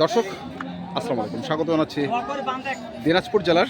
দর্শক, আসসালামু আলাইকুম। স্বাগত জানাচ্ছি দিনাজপুর জেলার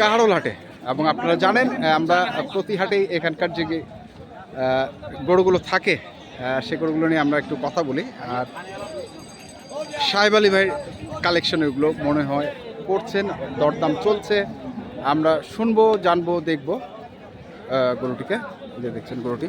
কাহারোল হাটে এবং আপনারা জানেন আমরা প্রতি হাটেই এখানকার যে গরুগুলো থাকে সে গরুগুলো নিয়ে আমরা একটু কথা বলি। আর সাহেব আলী ভাইয়ের কালেকশন এগুলো মনে হয় করছেন দরদাম চলছে। আমরা শুনব, জানব, দেখব গরুটিকে। যে দেখছেন গরুটি।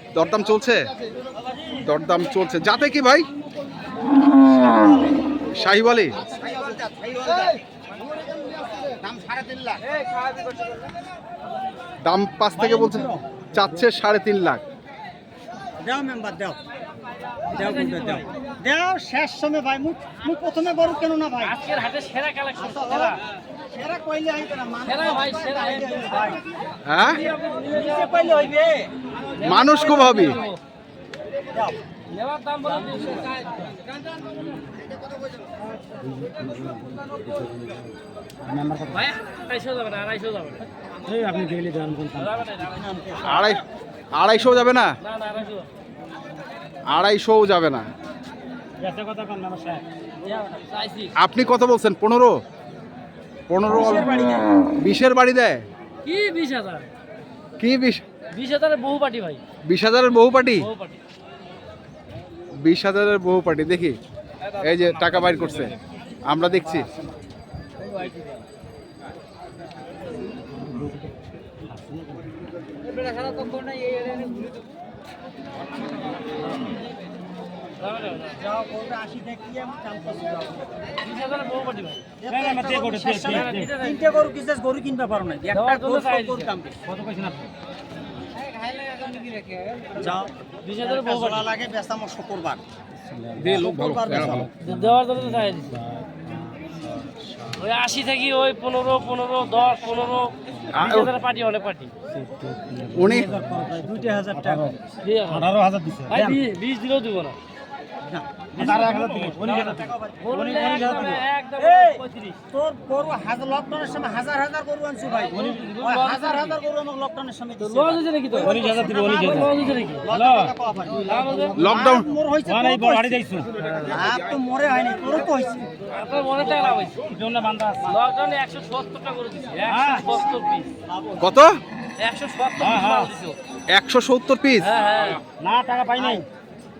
দরদাম চলছে? দরদাম চলছে। যাতে কি ভাই? শাহিওয়ালি? দাম পাঁচ থেকে বলছে চাচ্ছে সাড়ে তিন লাখ। দেও মেম্বার দেও। দেও কিন্তু দেও। দেও শেষ সময় ভাই। মুখ মুখ প্রথমে বড় কেন না ভাই? আজকের হাটে সেরা কালেকশন সেরা। সেরা কইলে হইবে না সেরা ভাই সেরা হ্যাঁ? কইলে হইবে। মানুষ খুব হবে। আড়াইশো যাবে না? আড়াইশো যাবে না। আপনি কত বলছেন? পনেরো? পনেরো বিশের বাড়ি দেয়? কি বিশ হাজার? কি বিশ বিশ হাজারের বহু পার্টি ভাই। বিশ হাজারের বহু পার্টি বহু পার্টি বিশ হাজারের বহু পার্টি দেখি। এই যে টাকা বাইর করছে। আমরা দেখছি। যাবে না, যাবে না। যাও কোনটা 80 দেখিয়ে কাম করছি যাও বিশ হাজারের বহু পার্টি ভাই তিনটে গরু কিনতে পারো না একটা গরু। দাম কত আপনি? যাও। জোড়া লাগে বেচা আমার শুক্রবার। দে লোক ভালো শুক্রবার দেওয়ার জন্য চাই ওই আশি থেকে ওই পনেরো পনেরো দশ পনেরো পার্টি অনেক পার্টি। উনি দুইটা হাজার টাকা। আঠারো হাজার বিশ- বিশ দিলেও দিব না। তোর গরু হাজার লকডাউনের সময় হাজার হাজার গরু আনছি ভাই। হাজার হাজার গরু আমাকে লকডাউনের সময় দিছে হয়েছে নাকি তো? লস হয়েছে নাকি লাভ হয়েছে? লকডাউন তো মোরে তোর তো আপনার মনে টাকা লাভ হয়েছে লকডাউনে একশো সত্তরটা করে দিচ্ছে একশো সত্তর পিস কত? একশো সত্তর পিস মাল দিছো। একশো সত্তর পিস হ্যাঁ হ্যাঁ। না টাকা পাই নাই।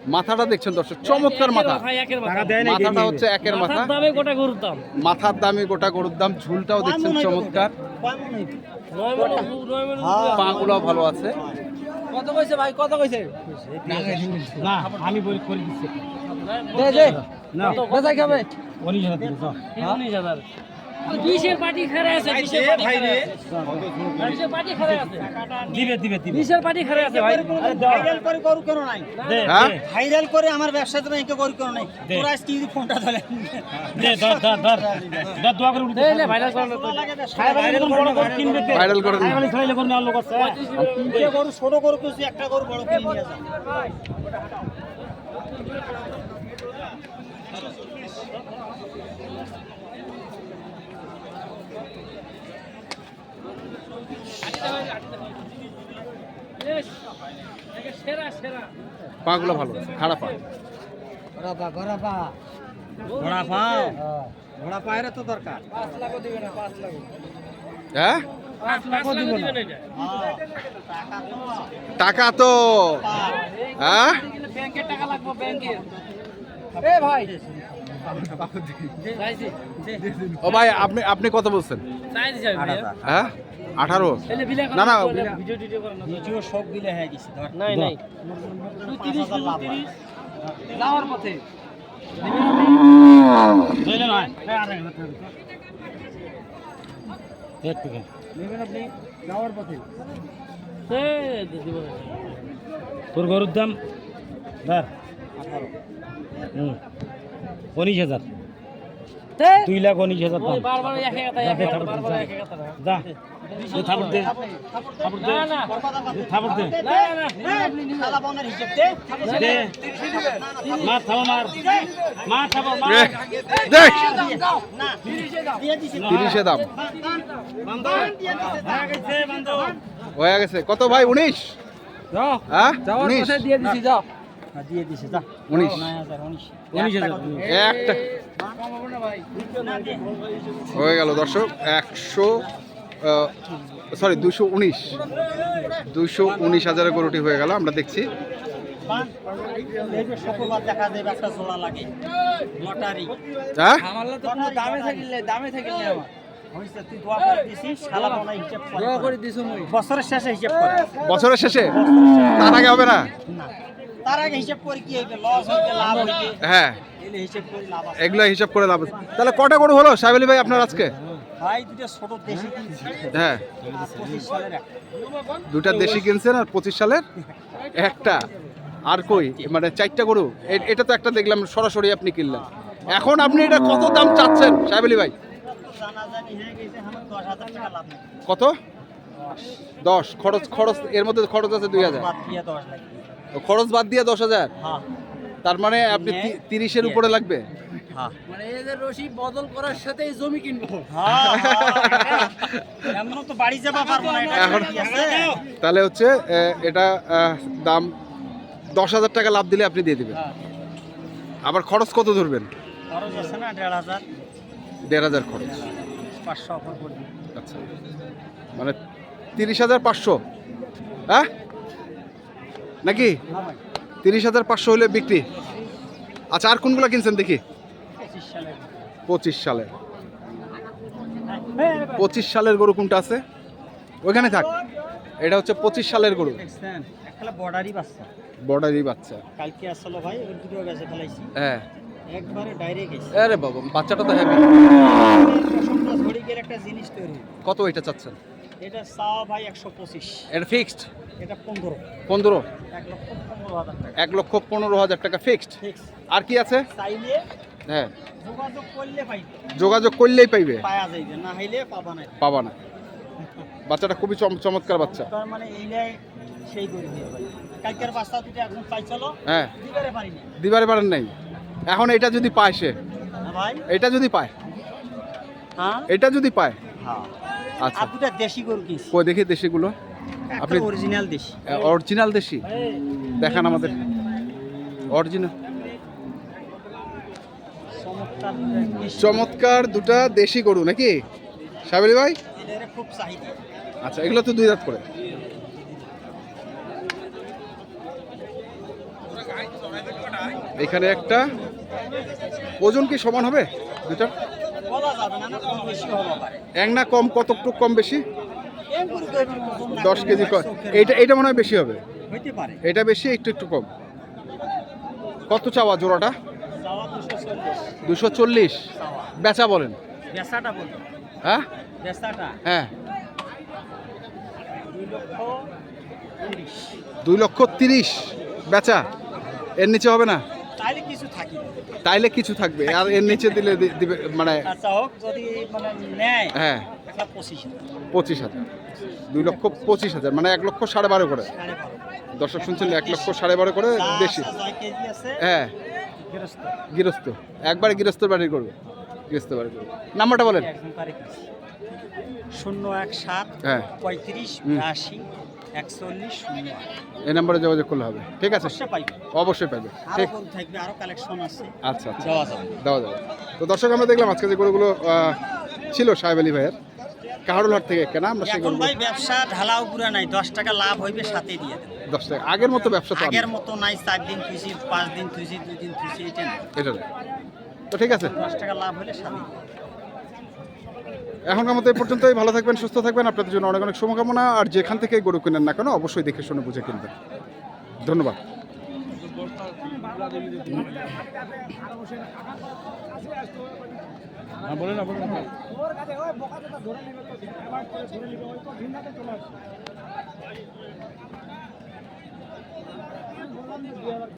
মাথাটা দেখছেন দর্শক চমৎকার মাথা। মাথাটা হচ্ছে একের মাথা। মাথার দামে গোটা গরুর দাম। মাথার দামে গোটা গরুর দাম ঝুলটাও দেখছেন চমৎকার। নয় নয় মনে পাগুলো ভালো আছে। কত কইছে ভাই? কত কইছে? না আমি বলি করে দিচ্ছি। দে দে। না। বেজাই খাবে উনিশ হাজার দিবি উনিশ হাজার। বিশের পার্টি খারে আছে বিশের পার্টি খারে আছে। বিশের পার্টি খারে আছে। দিবে দিবে দিবে। বিশের পার্টি খারে আছে ভাই। ভাইরাল করে গরু কেন নাই? হ্যাঁ? ভাইরাল করে আমার ব্যবসা তো নাই কেন নাই? তোরা আজকে যদি ফোনটা ধরে। দে ধর ধর ধর। ধর দোয়া করে উঠে ভাইরাল বড় করে কিনবে কে? ভাইরাল করেন ভাইরাল খাইলে করে নেওয়ার লোক আছে। তিনটে গরু ছোট গরু কিছু একটা গরু বড় কিনে নিয়ে যা ইস, একে সেরা সেরা পাগুলো ভালো আছে খারাপ পা। ঘোড়া পাও ঘোড়া পায়ের তো দরকার। পাঁচ লাখও দিবে না পাঁচ লাখ। হ্যাঁ? টাকা তো। হ্যাঁ? ব্যাংকের টাকা লাগবে ব্যাংকের এ ভাই। ও ভাই আপনি আপনি কত বলছেন? হ্যাঁ? আঠারো? না, না, ভিডিও সব দিলে হয়ে গেছে নাই নাই। তিরিশ হয়। তিরিশ যাওয়ার পথে। না। তোর গরুর দাম ধর। উনিশ হাজার। দুই লাখ উনিশ হাজার তিরিশে দাম। হয়ে গেছে কত ভাই উনিশ? হ্যাঁ? উনিশ? দিয়ে দিছি যা দিয়ে দিছি যা। উনিশ। উনিশ। উনিশ একটা হয়ে গেল দর্শক একশো সরি দুশো উনিশ। দুশো উনিশ হাজারের গরুটি হয়ে গেল আমরা দেখছি। হ্যাঁ? বছরের শেষে হিসাব বছরের শেষে? তার আগে হবে না। তার আগে হিসাব করে কি হইবে? লস হইবে লাভ হইবে হ্যাঁ। হিসাব করে লাভ আছে। এগুলো হিসাব করে লাভ আছে। তাহলে কটা গরু হলো সাহেব আলী ভাই আপনার আজকে? ভাই দুটো ছোট দেশি হ্যাঁ। দুটা দেশি কিনছেন আর পঁচিশ সালের? একটা। আর কই? মানে চারটা গরু। এটা তো একটা দেখলাম সরাসরি আপনি কিনলেন। এখন আপনি এটা কত দাম চাচ্ছেন সাহেব ভাই? কত? দশ। খরচ খরচ এর মধ্যে খরচ আছে দুই হাজার। খরচ বাদ দিয়ে দশ হাজার? হ্যাঁ। তার মানে আপনি তি- তিরিশের উপরে লাগবে? হ্যাঁ। মানে এদের রশি বদল করার সাথেই জমি কিনবো। হ্যাঁ তো বাড়ি যাবা পারব না এখন- তাহলে হচ্ছে এটা দাম দশ হাজার টাকা লাভ দিলে আপনি দিয়ে দিবেন। হ্যাঁ, আবার খরচ কত ধরবেন? খরচ আছে না দেড় হাজার। দেড় হাজার খরচ। পাঁচশো আচ্ছা। মানে তিরিশ হাজার পাঁচশো? হ্যাঁ? নাকি? তিরিশ হাজার পাঁচশো হলে বিক্রি। আচ্ছা আর কোনগুলো কিনছেন দেখি? পঁচিশ সালের। পঁচিশ সালের গরু কোনটা আছে? ওইখানে থাক। এটা হচ্ছে পঁচিশ সালের গরু। বর্ডারই বাচ্চা। বাচ্চা। কালকে আসলো ভাই ওর দুটো গেছে ফেলাইছি। হ্যাঁ। একবারে ডাইরেক্ট গেছে। আরে বাবা বাচ্চাটা তো গেলে একটা জিনিস তৈরি। কত এটা চাচ্ছেন? এটা চাওয়া ভাই একশো পঁচিশ। এটা ফিক্সড এটা পনেরো। পনেরো? এক লক্ষ পনেরো হাজার টাকা। ফিক্সড আর কি আছে? হ্যাঁ। যোগাযোগ করলেই পাইবে? পাবা না। বাচ্চাটা খুবই চম- চমৎকার বাচ্চা। মানে সেই বাচ্চা হ্যাঁ। দিবারে পারিনি নাই। এখন এটা যদি পায় সে? এটা যদি পায়? হ্যাঁ। এটা যদি পায়? হ্যাঁ। আচ্ছা। দেশি গরু কই দেখি দেশিগুলো। আপনি- অরিজিনাল দেশি। অরিজিনাল দেশি? দেখান আমাদের। অরিজিনাল চমৎকার দুটা দেশি। গরু নাকি? সাবেলি ভাই? খুব চাহিদা। আচ্ছা এগুলো তো দুই দাঁত করে। এখানে একটা। ওজন কি সমান হবে? দুটা এক না কম কতটুক কম বেশি? দশ কেজি এইটা এইটা মনে হয় বেশি হবে। এটা বেশি একটু একটু কম। কত চাওয়া জোড়াটা? দুশো চল্লিশ। বেচা বলেন। হ্যাঁ? হ্যাঁ। দুই লক্ষ তিরিশ। বেচা। এর নিচে হবে না? তাইলে কিছু থাকি তাইলে কিছু থাকবে। আর এর নিচে দিলে দিবে মানে আচ্ছা হোক যদি মানে নেয় হ্যাঁ। পঁচিশ পঁচিশ হাজার। দুই লক্ষ পঁচিশ হাজার মানে এক লক্ষ সাড়ে বারো করে। দর্শক শুনছেন এক লক্ষ সাড়ে বারো করে আছে হ্যাঁ। গৃহস্থ। একবারে গৃহস্থ বাড়ি করবে। গৃহস্থ বাড়ি করবে। নাম্বারটা বলেন। শূন্য এক সাত হ্যাঁ। পঁয়ত্রিশ। আশি একচল্লিশ শূন্য এই নাম্বারে যোগাযোগ করলে হবে। ঠিক আছে? অবশ্যই পাইবে। ঠিক। থাকবে কালেকশন আছে। আচ্ছা আচ্ছা। দেওয়া যাবে। দেওয়া যাবে। তো দর্শক আমরা দেখলাম আজকে যে গরুগুলো ছিল সাহেব আলী ভাইয়ের কাহারুল হাট থেকে কেনা আমরা সেই গরুগুলো? ভাই ব্যবসা ঢালাও পুরা নাই দশ টাকা লাভ হইবে সাথে দিয়ে দশ টাকা। আগের মতো ব্যবসা তো আগের মতো নাই চার দিন থুইছি পাঁচ দিন থুইছি দুই দিন থুইছি এটা এটা তো ঠিক আছে। দশ টাকা লাভ হলে সাথে। এখনকার মতো এই পর্যন্তই। ভালো থাকবেন, সুস্থ থাকবেন। আপনাদের জন্য অনেক অনেক শুভকামনা। আর যেখান থেকে গরু কিনেন না কেন, অবশ্যই দেখে শুনে বুঝে কিনবেন। ধন্যবাদ। হ্যাঁ